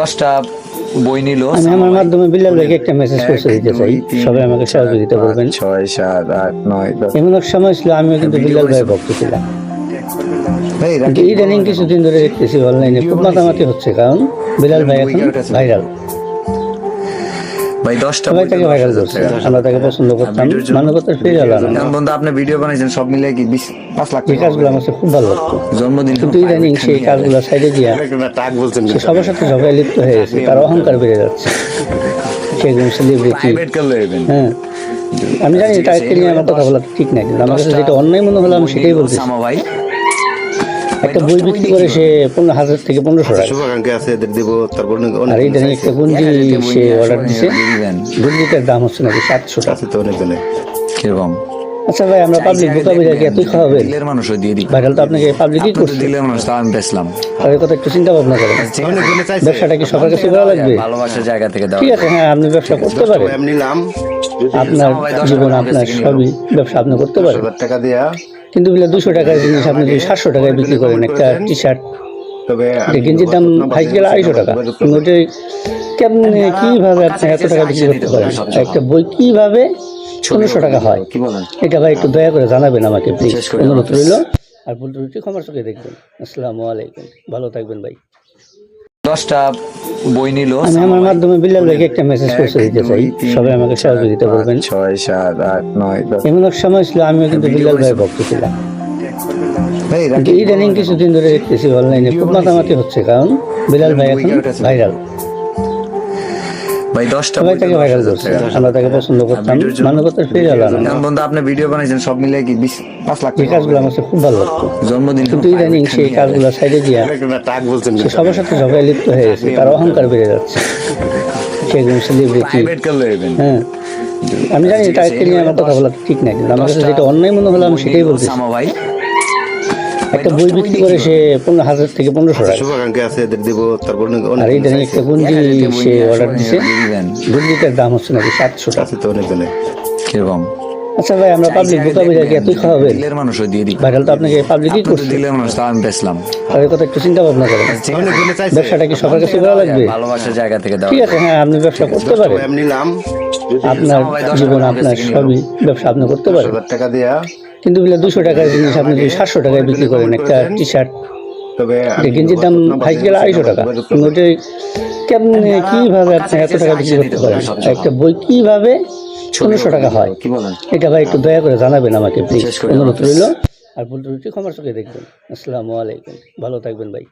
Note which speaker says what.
Speaker 1: দশটা বই নিল
Speaker 2: আমি আমার মাধ্যমে বিল্লাল ভাইকে একটা মেসেজ পৌঁছে দিতে চাই। সবাই আমাকে সহযোগিতা করবেন।
Speaker 1: ছয় সাত আট নয় দশ।
Speaker 2: এমন এক সময় ছিল আমিও কিন্তু বিল্লাল ভাই ভক্ত ছিলাম।
Speaker 1: এই
Speaker 2: ইদানিং কিছুদিন ধরে দেখতেছি অনলাইনে খুব মাতামাতি হচ্ছে কারণ বিলাল ভাই এখন ভাইরাল
Speaker 1: ভাই দশটা
Speaker 2: সবাই তাকে ভাইরাল করছে। আমরা তাকে পছন্দ করতাম। মানবতার ফিরে গেল
Speaker 1: এখন বন্ধু আপনি ভিডিও বানাইছেন সব মিলে কি বিশ পাঁচ লাখ
Speaker 2: এই কাজগুলো আমার খুব ভালো লাগতো
Speaker 1: জন্মদিন
Speaker 2: কিন্তু ইদানিং সেই কাজগুলো সাইডে দিয়া
Speaker 3: টাক বলছেন
Speaker 2: সে সবার সাথে সবাই লিপ্ত হয়ে গেছে। তার অহংকার বেড়ে যাচ্ছে। সেলিব্রিটি হ্যাঁ আমি জানি তাকে নিয়ে আমার কথা বলা ঠিক না কিন্তু আমার কাছে যেটা অন্যায় মনে হলো আমি সেটাই বলছি
Speaker 1: ভাই।
Speaker 2: একটা বই বিক্রি করে সে পনেরো হাজার থেকে পনেরোশো টাকা।
Speaker 3: শুভাকাঙ্ক্ষী আছে এদের দিব তারপর
Speaker 2: আর এই জানি একটা গুঞ্জি সে অর্ডার দিছে।
Speaker 1: দিবেন
Speaker 2: দাম হচ্ছে নাকি সাতশো টাকা।
Speaker 3: তো অনেক
Speaker 1: কীরকম?
Speaker 2: আচ্ছা ভাই আমরা পাবলিক বোকাবিরা কি এতই খাওয়াবেন।
Speaker 1: দিলের মানুষও দিয়ে দিই
Speaker 2: ভাইরাল তো আপনাকে পাবলিকই
Speaker 1: আপনি
Speaker 2: করছে।
Speaker 1: দিলের মানুষ তাও আমি বেচলাম।
Speaker 2: তাদের কথা একটু চিন্তা ভাবনা করেন।
Speaker 3: চাইছে।
Speaker 2: ব্যবসাটা কি সবার কাছে লাগবে?
Speaker 1: ভালোবাসার জায়গা থেকে দাও
Speaker 2: ঠিক আছে হ্যাঁ আপনি ব্যবসা করতে পারেন।
Speaker 3: আমি নিলাম।
Speaker 2: আপনার জীবন আপনার সবই ব্যবসা আপনি করতে পারেন।
Speaker 3: টাকা দিয়া
Speaker 2: কিন্তু বিলা দুশো টাকার জিনিস আপনি যদি সাতশো টাকায় বিক্রি করেন একটা টি শার্ট গেঞ্জির দাম হাইক গেলে আড়াইশো টাকা। কিন্তু ওটা কেমনে কীভাবে আপনি এত টাকা বিক্রি করতে পারেন? একটা বই কীভাবে পনেরোশো টাকা হয়? এটা ভাই একটু দয়া করে জানাবেন আমাকে প্লিজ
Speaker 1: করে
Speaker 2: অনুরোধ রইল। আর ভুল ত্রুটি ক্ষমার চোখে দেখবেন। আসসালামু আলাইকুম। ভালো থাকবেন ভাই।
Speaker 1: দশটা বই নিল
Speaker 2: আমি আমার মাধ্যমে বিল্লাল ভাইকে একটা মেসেজ পৌঁছে দিতে চাই। সবাই আমাকে সহযোগিতা করবেন।
Speaker 1: ছয় সাত আট নয়
Speaker 2: এমন এক সময় ছিল আমিও কিন্তু বিল্লাল ভাই ভক্ত ছিলাম। ইদানিং কিছুদিন ধরে দেখতেছি অনলাইনে খুব মাতামাতি হচ্ছে কারণ বিলাল ভাই এখন ভাইরাল
Speaker 1: ভাই দশটা
Speaker 2: সবাই তাকে
Speaker 1: দিল
Speaker 2: ভাইরাল করছে। আমরা তাকে পছন্দ করতাম। মানবতার ফিরে গেল
Speaker 1: এখন বন্ধু আপনি ভিডিও বানাইছেন সব মিলে কি বিশ পাঁচ লাখ
Speaker 2: এই
Speaker 1: টাকা
Speaker 2: কাজগুলো আমার খুব ভালো লাগতো
Speaker 1: জন্মদিন
Speaker 2: কিন্তু ইদানিং সেই কাজগুলো সাইডে দিয়া সবার সাথে সবাই লিপ্ত হয়ে গেছে তার অহংকার বেড়ে যাচ্ছে। সেলিব্রিটি হ্যাঁ আমি জানি তাকে নিয়ে আমার কথা বলা ঠিক না কিন্তু আমার কাছে যেটা অন্যায় মনে হলো আমি সেটাই বলছি।
Speaker 1: ভাই
Speaker 2: একটা বই বিক্রি করে সে পনেরো হাজার থেকে পনেরোশো টাকা।
Speaker 3: শুভাকাঙ্ক্ষী আছে এদের দিব তারপর
Speaker 2: আর এই জানি একটা গুঞ্জি সে অর্ডার দিছে
Speaker 1: দিবেন
Speaker 2: দাম হচ্ছে নাকি সাতশো টাকা।
Speaker 3: তো অনেক
Speaker 1: কীরকম?
Speaker 2: আচ্ছা ভাই আমরা পাবলিক বোকাবিরা কি এতই খাওয়াবেন।
Speaker 1: দিলের মানুষও দিয়ে দিই
Speaker 2: ভাইরাল তো আপনাকে পাবলিকই
Speaker 1: আপনি
Speaker 2: করছে।
Speaker 1: দিলের মানুষ তাও আমি বেচলাম।
Speaker 2: তাদের কথা একটু চিন্তা ভাবনা করেন।
Speaker 3: চাইছে।
Speaker 2: ব্যবসাটা কি সবার কাছে লাগবে?
Speaker 1: ভালোবাসার জায়গা থেকে দাও
Speaker 2: ঠিক আছে হ্যাঁ আপনি ব্যবসা করতে পারেন।
Speaker 3: আমি নিলাম।
Speaker 2: আপনার জীবন আপনার সবই ব্যবসা আপনি করতে পারেন।
Speaker 3: টাকা দিয়া
Speaker 2: কিন্তু বিলা দুশো টাকার জিনিস আপনি যদি সাতশো টাকায় বিক্রি করেন একটা টি শার্ট গেঞ্জির দাম হাইক গেলে আড়াইশো টাকা। ওটাই ওটা কীভাবে কীভাবে আপনি এত টাকা বিক্রি করতে পারেন? একটা বই কীভাবে ষোলোশো টাকা হয়? এটা ভাই একটু দয়া করে জানাবেন আমাকে প্লিজ। অনুরোধ রইল। আর ভুল ত্রুটি ক্ষমার চোখে দেখবেন। আসসালামু আলাইকুম। ভালো থাকবেন ভাই।